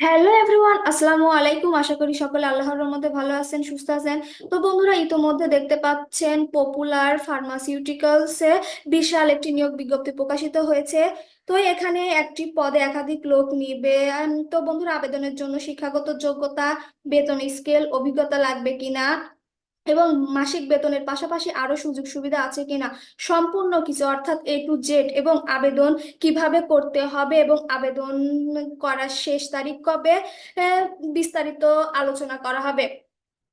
Hello everyone আসসালামু আলাইকুম। আশা করি সকলে আল্লাহর রহমতে ভালো আছেন, সুস্থ আছেন। তো বন্ধুরা, ইতোমধ্যে দেখতে পাচ্ছেন পপুলার ফার্মাসিউটিক্যালস এ বিশাল একটি নিয়োগ বিজ্ঞপ্তি প্রকাশিত হয়েছে। তো এখানে একটি পদে একাধিক লোক নিবে। তো বন্ধুরা, আবেদনের জন্য শিক্ষাগত যোগ্যতা, বেতন স্কেল অভিজ্ঞতা লাগবে কিনা? এবং মাসিক বেতনের পাশাপাশি আরও সুযোগ সুবিধা আছে কিনা সম্পূর্ণ কিছু, অর্থাৎ এ টু জেড এবং আবেদন কীভাবে করতে হবে এবং আবেদন করার শেষ তারিখ কবে বিস্তারিত আলোচনা করা হবে।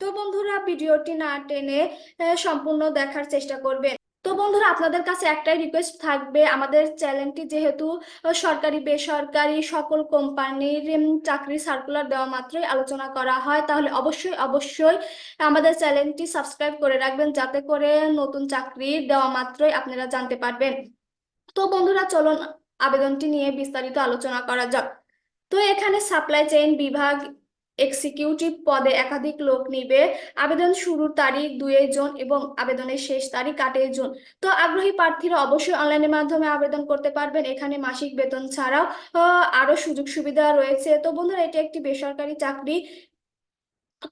তো বন্ধুরা, ভিডিওটি না টেনে সম্পূর্ণ দেখার চেষ্টা করবেন। তো বন্ধুরা, আপনাদের কাছে একটাই রিকোয়েস্ট থাকবে। আমাদের চ্যানেলটি যেহেতু সরকারি, বেসরকারি সকল কোম্পানির চাকরি সার্কুলার দেওয়া মাত্রই আলোচনা করা হয়, তাহলে অবশ্যই অবশ্যই আমাদের চ্যানেলটি সাবস্ক্রাইব করে রাখবেন, যাতে করে নতুন চাকরি দেওয়া মাত্রই আপনারা জানতে পারবেন। তো বন্ধুরা, চলুন আবেদনটি নিয়ে বিস্তারিত আলোচনা করা যাক। তো এখানে সাপ্লাই চেইন বিভাগ এক্সিকিউটিভ পদে একাধিক লোক নিবে। আবেদন শুরুর তারিখ দুই জুন এবং আবেদনের শেষ তারিখ আটই জুন। তো আগ্রহী প্রার্থীরা অবশ্যই অনলাইনের মাধ্যমে আবেদন করতে পারবেন। এখানে মাসিক বেতন ছাড়াও আরও সুযোগ সুবিধা রয়েছে। তো বন্ধুরা, এটি একটি বেসরকারি চাকরি।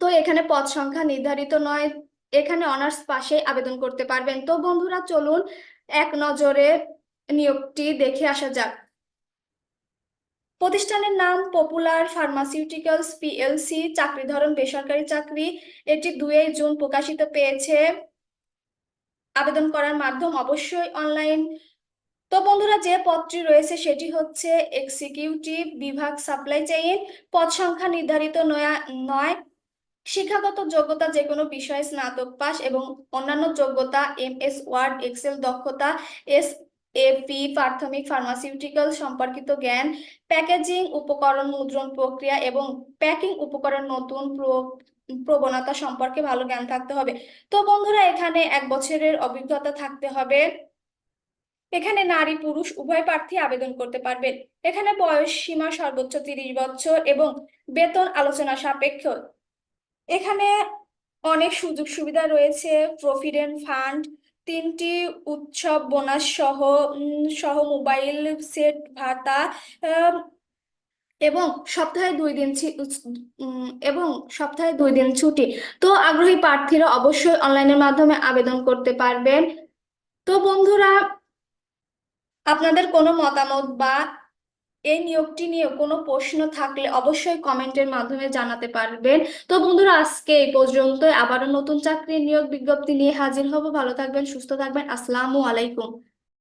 তো এখানে পদ সংখ্যা নির্ধারিত নয়। এখানে অনার্স পাশে আবেদন করতে পারবেন। তো বন্ধুরা, চলুন এক নজরে নিয়োগটি দেখে আসা যাক। প্রতিষ্ঠানের নাম পপুলার ফার্মাসিউটিক্যালস পিএলসি, চাকরি ধরন, বেসরকারি চাকরি। এটি দুই জুন প্রকাশিত পেয়েছে। আবেদন করার মাধ্যম অবশ্যই অনলাইন তো বন্ধুরা, যে পদটি রয়েছে সেটি হচ্ছে এক্সিকিউটিভ বিভাগ সাপ্লাই চেইন পদ সংখ্যা নির্ধারিত নয়া, নয়। শিক্ষাগত যোগ্যতা যে কোনো বিষয়ে স্নাতক পাস এবং অন্যান্য যোগ্যতা এম এস ওয়ার্ড এক্সেল দক্ষতা এস এপি প্রাথমিক ফার্মাসিউটিক্যাল সম্পর্কিত জ্ঞান প্যাকেজিং উপকরণ মুদ্রণ প্রক্রিয়া এবং প্যাকিং উপকরণ নতুন প্র- প্রবণতা সম্পর্কে ভালো জ্ঞান থাকতে হবে। তো বন্ধুরা, এখানে এক বছরের অভিজ্ঞতা থাকতে হবে। এখানে নারী পুরুষ উভয় প্রার্থী আবেদন করতে পারবেন। এখানে বয়স সীমা সর্বোচ্চ তিরিশ বছর এবং বেতন আলোচনা সাপেক্ষ। এখানে অনেক সুযোগ সুবিধা রয়েছে প্রভিডেন্ট ফান্ড তিনটি উৎসব, বোনাস সহ সহ মোবাইল সেট, ভাতা এবং সপ্তাহে দুই দিন এবং সপ্তাহে দুই দিন ছুটি। তো আগ্রহী প্রার্থীরা অবশ্যই অনলাইনের মাধ্যমে আবেদন করতে পারবেন। তো বন্ধুরা, আপনাদের কোনো মতামত বা এই নিয়োগটি নিয়ে কোনো প্রশ্ন থাকলে অবশ্যই কমেন্টের মাধ্যমে জানাতে পারবেন। তো বন্ধুরা, আজকে এই পর্যন্ত আবারও নতুন চাকরির নিয়োগ বিজ্ঞপ্তি নিয়ে হাজির হব। ভালো থাকবেন, সুস্থ থাকবেন। আসসালামু আলাইকুম।